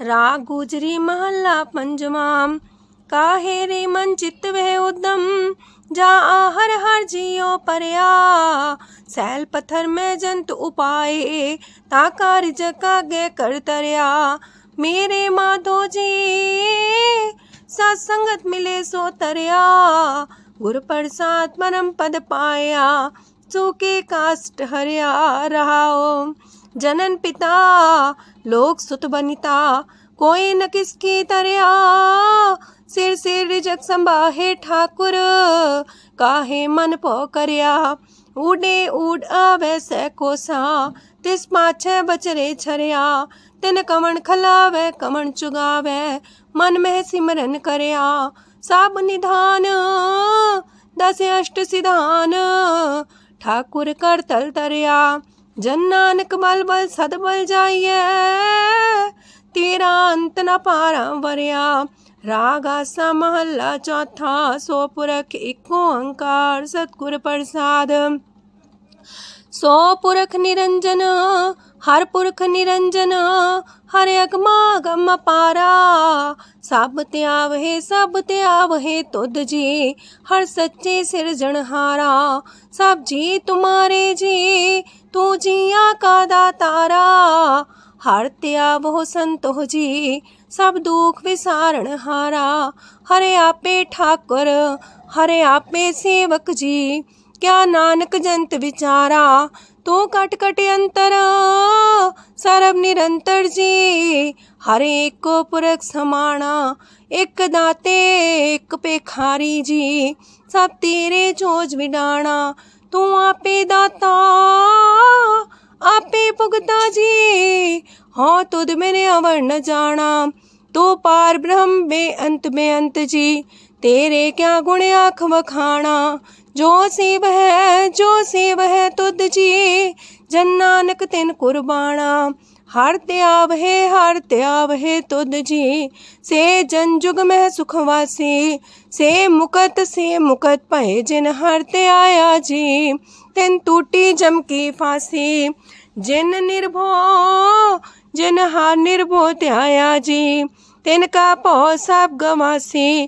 राग गुजरी महला पंजमाम काहे रे मन चित्त वे उदम, जा आहर हर जियो परया। सैल पत्थर में जंत उपाए ताकार जका गे कर तरया। मेरे माधो जी, सत्संगत मिले सो तरया। गुर प्रसाद परम पद पाया, चूके काष्ट हरिया रहा ओम। जनन पिता, लोक सुत बनिता, कोई न किसकी तरया। सिर सिर रिजक संभाहे ठाकुर, काहे मन पो करया। उडे उड आवे सै कोसा, तिस पाछे बचरे छरया। तिन कमण खलावे, कमण चुगावे, मन में सिमरन करया। सब निधान, दस अष्ट सिधान, ठाकुर कर तल तरया। ਜਨ ਨਾਨਕ ਬਲ ਬਲ ਸਦ ਬਲ ਜਾਈਏ ਤੇਰਾ ਅੰਤ ਨਾ ਪਾਰਾ ਵਰਿਆ। ਰਾਗ ਆਸਾ ਮਹੱਲਾ ਚੌਥਾ, ਸੋ ਪੁਰਖ ਇੱਕ ਓੰਕਾਰ ਸਤਿਗੁਰ ਪ੍ਰਸਾਦ। ਸੋ ਪੁਰਖ ਨਿਰੰਜਨ हर पुरख निरंजन, हर अगमा गम पारा सब त्याव सब त्याव तुद जी, हर सच्चे सृजनहारा सब जी तुम्हारे जी, तू जिया का तारा हर त्याव हो संतो जी, सब दुख विसारण हारा। हरे आपे ठाकुर, हरे आपे सेवक जी, क्या नानक जंत विचारा। तो कट कटे अंतरा। सरब निरंतर जी, हर एक पुरख समाना। एक दाते, एक पे जी, सब तेरे चोज बिडाना तू आपे दाता, आपे भुगता जी। हाँ तुद मेरे अवर न जाना। तो पार ब्रह्म बे अंत में अंत जी, तेरे क्या गुण अख वखाना। ਜੋ ਸੇਵ ਹੈ ਜੋ ਸੇਵ ਹੈ ਤੁਧ ਜੀ ਜਨ ਨਾਨਕ ਤਿਨ ਕੁਰਬਾਨਾ ਹਰ ਤਿਆਵ ਹੈ ਹਰ ਤਿਆਵ ਹੈ ਤੁਧ ਜੀ ਸੇ ਜਨ ਜੁਗ ਮਹਿ ਸੁਖ ਵਾਸੀ ਸੇ ਮੁਕਤ ਸੇ ਮੁਕਤ ਭਏ ਜਿਨ ਹਰ ਤੇ ਆਇਆ ਜੀ ਤਿਨ ਟੂਟੀ ਜਮ ਕੀ ਫਾਸੀ ਜਿਨ ਨਿਰਭੋ ਜਿਨ ਹਰ ਨਿਰਭੋ ਤੇ ਆਇਆ ਜੀ ਤਿਨ ਕਾ ਭੋ ਸਭ ਗਵਾਸੀ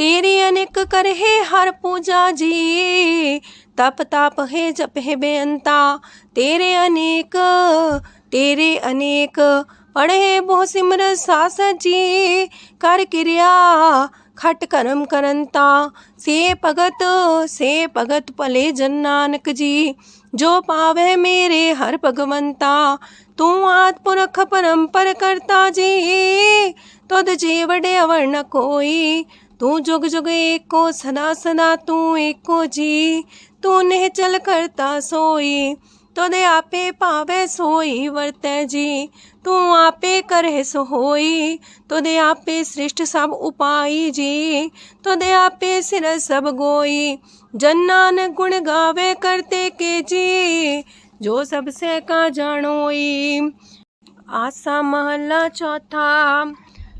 तेरी अनेक कर हे हर पूजा जी। तप ताप है, जप है बेअंता। तेरे अनेक तेरे अनेक। पढ़े बोसिमर सास जी। कर क्रिया, खट करम करंता। से भगत से भगत पले जन नानक जी। जो पावे मेरे हर भगवंता। तू आत्मरख परम पर करता जी। तुद तो जीवड़े अवर न कोई तू जुग जुग एको सदा सदा तू एको जी तू ने चल करता सोई तुदे आपे पावे सोई वरते जी तू आपे करे सो होई तुदे आपे सृष्ट सब उपाई जी तुदे आपे सिर सब गोई जन्नान गुण गावे करते के जी जो सबसे का जानोई आसा महला चौथा तू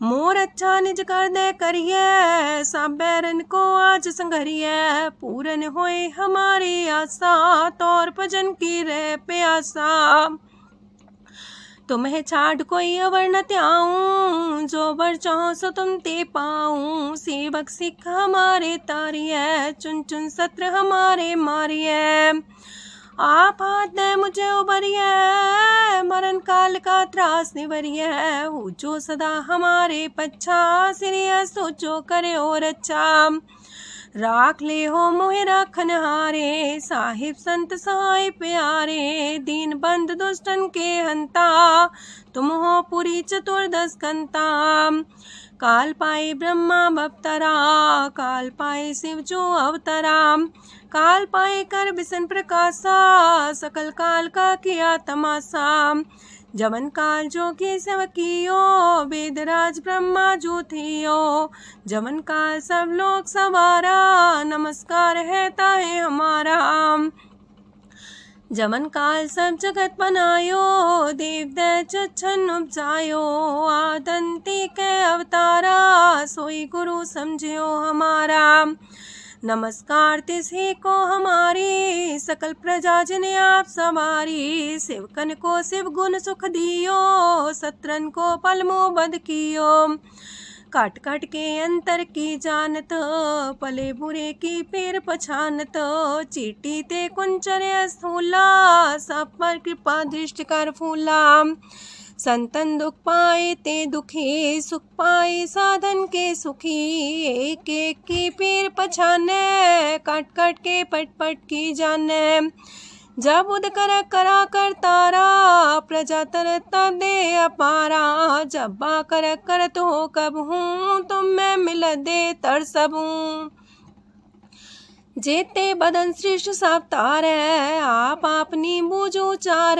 मोर अच्छा निज कर दे करिए सब बैरन को आज संघरिए। पूरन होए हमारी आशा तौर भजन की रे प्यासा। तुम्हें छाड़ कोई अवर न त्याऊं, जो बर चाहो सो तुम ते पाऊँ। सेवक सिख हमारे तारिय चुन चुन सत्र हमारे मारिय आप हाथ दे मुझे उबरिए मरण काल का त्रास निवरिए। हो सदा हमारे पच्छा, सिरिया सोचो करे और अच्छा। राख ले हो मोहे राखन हारे, साहिब संत सहाय प्यारे। दीन बंद दुष्टन के हंता, तुम हो पुरी चतुर्दश कंता। काल पाए ब्रह्मा बवतरा काल पाए शिव जो अवतरा। काल पाए कर बिसन प्रकाशा, सकल काल का किया तमाशा। जवन काल जो की सेवकियो वेदराज ब्रह्मा जो थियो। जवन काल सब लोग सवारा, नमस्कार है ताहे हमारा। जमन काल सब जगत बनायो देव दच्छन उपजायो आदंती के अवतारा, सोई गुरु समझियो हमारा। नमस्कार तिसे को हमारी, सकल प्रजा जिने आप सवारी। शिवकन को शिव गुण सुख दियो, सत्रन को पलमो बद कियो। काट काट के अंतर की जानत, पले बुरे की पेर पछानत। चीटी ते कुंचर स्थूला सब पर कृपा दृष्टि कर फूला। संतन दुख पाए ते दुखी, सुख पाए साधन के सुखी। एक एक की पीर पछाने काट काट के पट पट की जाने। जब उद कर करा तारा प्रजा तरता दे अपारा, जब बा कर तो कब हूँ, तुम मैं मिल दे तर सब जेते बदन सृष्ट सब तारे आप अपनी बूझो चार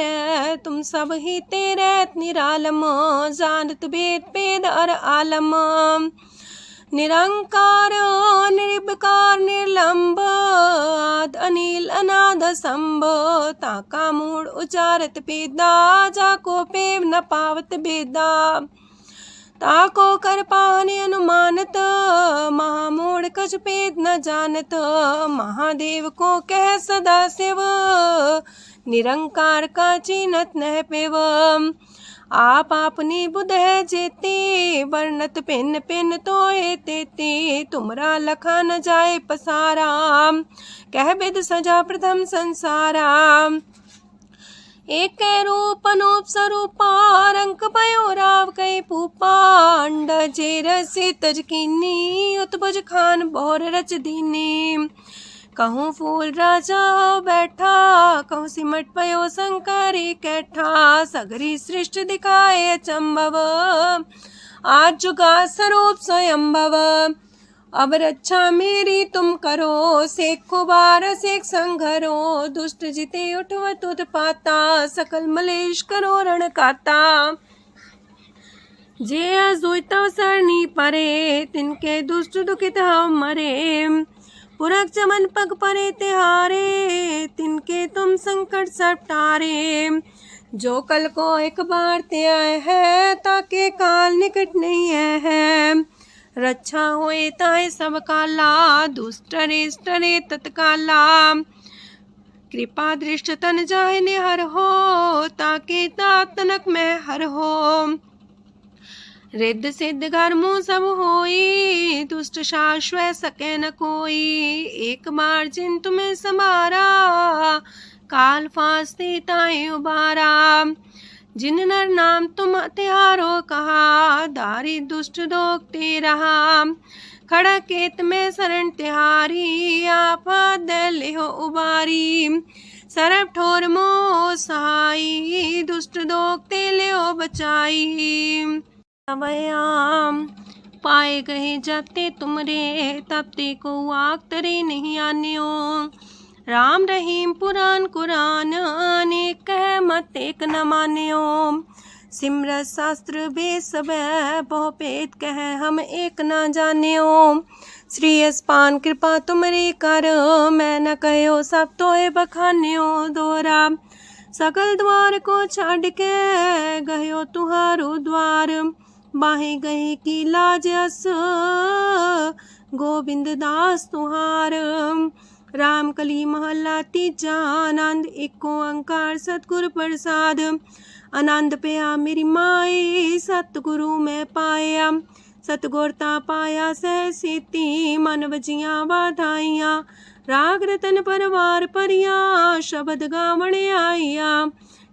तुम सब ही तेरे निरालम जानत वेद पेद अर आलम। निरंकार, निर्विकार, निर्लंब, आद, अनिल, अनाद, संभ ताका मूड, उचारत पेदा जाको पेव, न पावत बेदा ताको कर, पाने, अनुमानत महामूढ़ कछ पेद, न जानत, महादेव, को, कह, सदा शिव निरंकार, का, चिन्हत न पेव। आप अपनी बुध है जेते, वर्णत पेन पेन तो तेते, तुमरा लखा न जाए पसारा। कह बिद सजा प्रथम संसारा। एक रूप अनूप स्वरूपा रंक पयो राव कई पूपा। अंड जे रसे तजकीनी उत्पज खान बोर रच दीनी। कहूँ फूल राजा बैठा, कहूँ सिमट पयो शंकरी कैठा, सगरी सृष्टि दिखाए चंबव। आज जुगा स्वरूप स्वयंभव। अब रक्षा मेरी तुम करो, सेख कुबार सेख संघरो, दुष्ट जिते उठवत पाता, सकल मलेश करो रण काता। जे अजुतव सरनी परे, तिनके दुष्ट दुखित हव मरे। पुरख चमन पग परे तिहारे, तिनके तुम संकट सब टारे। जो कल को एक बार ते आए है, ताके काल निकट नहीं है रक्षा होए ताए सब काला दुष्ट रेष्ट रे तत्काला। कृपा दृष्ट तन जाए निहर हो, ताके तातनक में हर हो। रिद्ध सिद्ध गर्मो सब होई, दुष्ट शाश्वत सके न कोई। एक बार जिन तुम्हें समारा काल फांसते ताए उबारा जिन नर नाम तुम त्यारो कहा, दारी दुष्ट दोगते रहा। खड़ा केत में शरण तिहारी आफत हो उबारी। सरब ठोर मो सहाई दुष्ट दोगते ले बचाई। अवयाम पाए गए जाते तुमरे, तब ते को आग तरे नहीं आने ओ राम रहीम पुराण कुरान, अनेक कह मत एक न माने मान्यो। सिमरत शास्त्र बे सब बहुपेद कह हम एक न जान्यो। श्री अस्पान कृपा तुमरे कर, मैं न कहो सब तो बखान्यो। दोरा, सकल द्वार को छाड़ के गयो तुहारो द्वार। बाहे गए की लाज अस गोविंद दास तुहार राम कली महल्ला तीजा आनंद इको अंकार सतगुरु प्रसाद आनंद पया मेरी माए सतगुरु मैं पाया सतगुरता पाया सह सीती मन वजिया वाधाइया राग रतन परवार परिया शब्द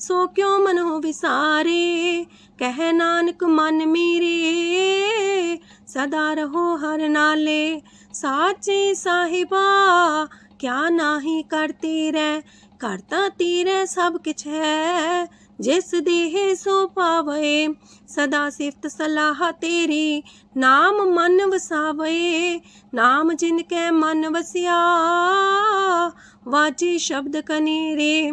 सो क्यों मन विसारे? कह नानक मन मेरे, सदा रहो हर नाले। साचे साहिबा, क्या नाही करती रह? करता तीरे सब किछ है, जिस देह सो पावे। सदा सिफत सलाह तेरी, नाम मन वसावे। नाम जिनके मन वसिया वाजी शब्द कनेरे।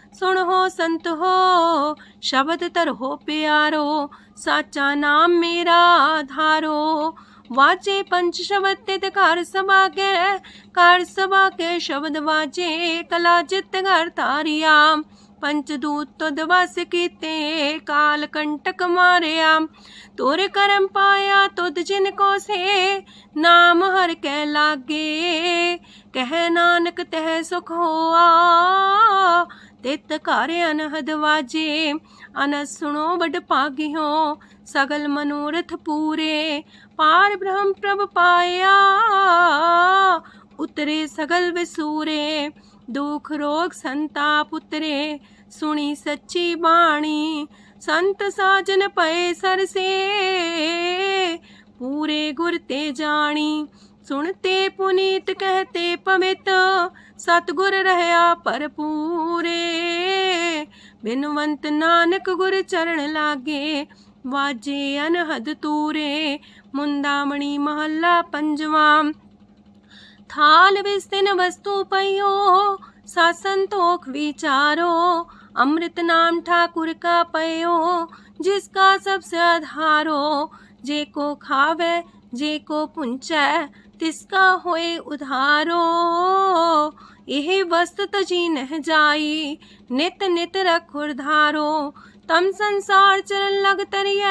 ਸੁਣੋ ਸੰਤ ਹੋ ਸ਼ਬਦ ਧਰੋ ਪਿਆਰੋ ਸਾਚਾ ਨਾਮ ਮੇਰਾ ਆਧਾਰੋ ਵਾਜੇ ਪੰਚ ਸ਼ਬਦ ਤੇ ਘਰ ਸਭਾ ਕੇ ਘਰ ਸਭਾ ਕੇ ਸ਼ਬਦ ਵਾਜੇ ਕਲਾ ਜਿਤ ਘਰ ਤਾਰਿਆ ਪੰਚ ਦੂਤ ਤੁਧ ਵਸ ਕੀਤੇ ਕਾਲ ਕੰਟਕ ਮਾਰਿਆ ਤੋਰ ਕਰਮ ਪਾਇਆ ਤੁਧ ਜਿਨ ਕੋ ਸੇ ਨਾਮ ਹਰ ਕੈ ਲਾਗੇ ਕਹਿ ਨਾਨਕ ਤਹਿ ਸੁਖ ਹੋਆ। ਤਿਤ ਘਰ ਅਨਹਦ ਵਾਜੇ ਅਨਸ ਸੁਣੋ ਬੜ ਭਾਗਿਓ, ਸਗਲ ਮਨੋਰਥ ਪੂਰੇ। ਪਾਰ ਬ੍ਰਹਮ ਪ੍ਰਭ ਪਾਇਆ, ਉਤਰੇ ਸਗਲ ਵਿਸੂਰੇ। ਦੁਖ ਰੋਗ ਸੰਤਾਪ ਉਤਰੇ, ਸੁਣੀ ਸੱਚੀ ਬਾਣੀ। ਸੰਤ ਸਾਜਨ ਪਏ ਸਰਸੇ, ਪੂਰੇ ਗੁਰ ਤੇ ਜਾਣੀ। सुनते पुनीत कहते पवित, सतगुर रहया पर पूरे बिनवंत नानक गुर चरण लागे, वाजे अनहद तूरे। मुंदामणी महल्ला पंजवाम थाल विस्तिन वस्तु पयो सा विचारो, अमृत नाम ठाकुर का पयो जिसका सबसे आधारो, जे को खावे, जे को पुंचै तिसका होए उधारो। यह वस्त ती नह जाई, नित नित रख उधारो। तम संसार चरण लग तरिय,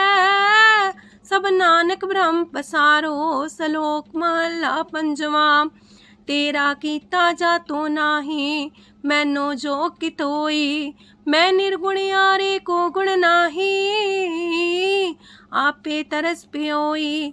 सब नानक ब्रह्म पसारो। सलोक महला पंजवा, तेरा कीता जा तो नाही, मैनो जो कितोई मैं निर्गुण यारे को गुण नाही, आपे तरस पियोई।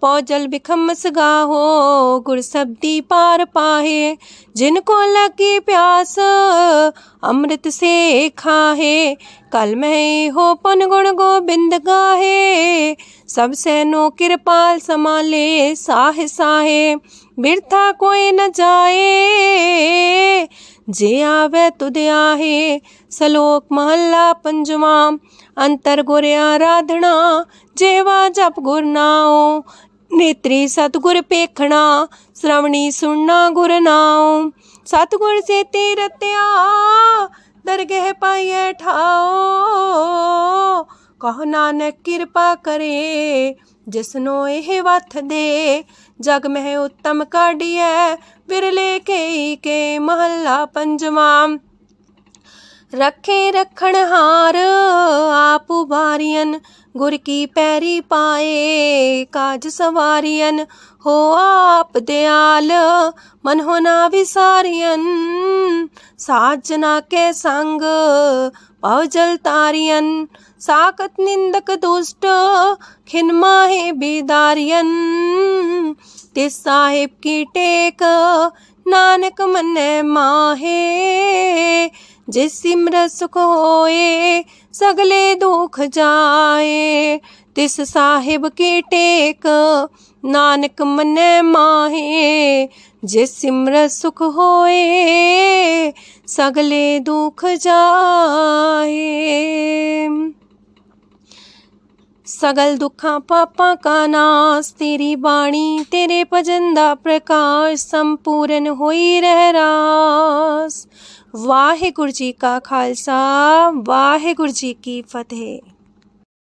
पौजल बिखमस गाहो गुरसब्दी पार पाहे। जिनको लगी प्यास, अमृत से खाहे। कल मैं हो पन गुण गोबिंद गाहे। सब सैनो कृपाल समाले साहे साहे। बिरथा कोई न जाए। ਜੇ ਆਵੇ ਤੁਧ ਆਹੇ, ਸਲੋਕ ਮਹੱਲਾ ਪੰਜਵਾਂ, ਅੰਤਰ ਗੁਰ ਆਰਾਧਣਾ, ਜੇਵਾ ਜਪ ਗੁਰ ਨਾਉ, ਨੇਤਰੀ ਸਤਗੁਰ ਪੇਖਣਾ, ਸ੍ਰਵਣੀ ਸੁਣਨਾ ਗੁਰ ਨਾਉ। ਸਤਗੁਰ ਸੇ ਤੇ ਰਤਿਆ ਦਰਗਹਿ ਪਾਈਏ ਠਾਓ ਕਹ ਨਾਨਕ ਕਿਰਪਾ ਕਰੇ, ਜਿਸਨੋ ਇਹ ਵਥ ਦੇ। ਜਗ ਮਹਿ ਉਤਮ ਕਾਢੀਐ, ਵਿਰਲੇ ਕੇ ਕੇ ਮਹੱਲਾ ਪੰਜਵਾਂ। ਰੱਖੇ ਰਖਣ ਹਾਰ, ਆਪ ਉਬਾਰੀਅਨ ਗੁਰ ਕੀ ਪੈਰੀ ਪਾਏ, ਕਾਜ ਸਵਾਰੀਅਨ ਹੋ ਆਪ ਦਿਆਲ, ਮਨ ਹੋ ਨਾ ਵਿਸਾਰੀਅਨ ਸਾਜਨਾ ਕੇ ਸੰਗ, ਪਉ ਜਲ ਤਾਰੀਅਨ साकत निंदक दुष्ट खिनमा हे बेदारियन। ते साहेब की टेक, नानक मन माहे। जिस सिमर सुख होए सगले दुख जाए। तिस साहेब की टेक, नानक मन माहे। जिस सिमर सुख होए सगले दुख जाए। सगल दुखा पापा का नाश तेरी बाणी तेरे भजन दा प्रकाश संपूर्ण होई रह रास ਵਾਹਿਗੁਰੂ ਜੀ ਕਾ ਖਾਲਸਾ ਵਾਹਿਗੁਰੂ ਜੀ ਕੀ ਫਤਿਹ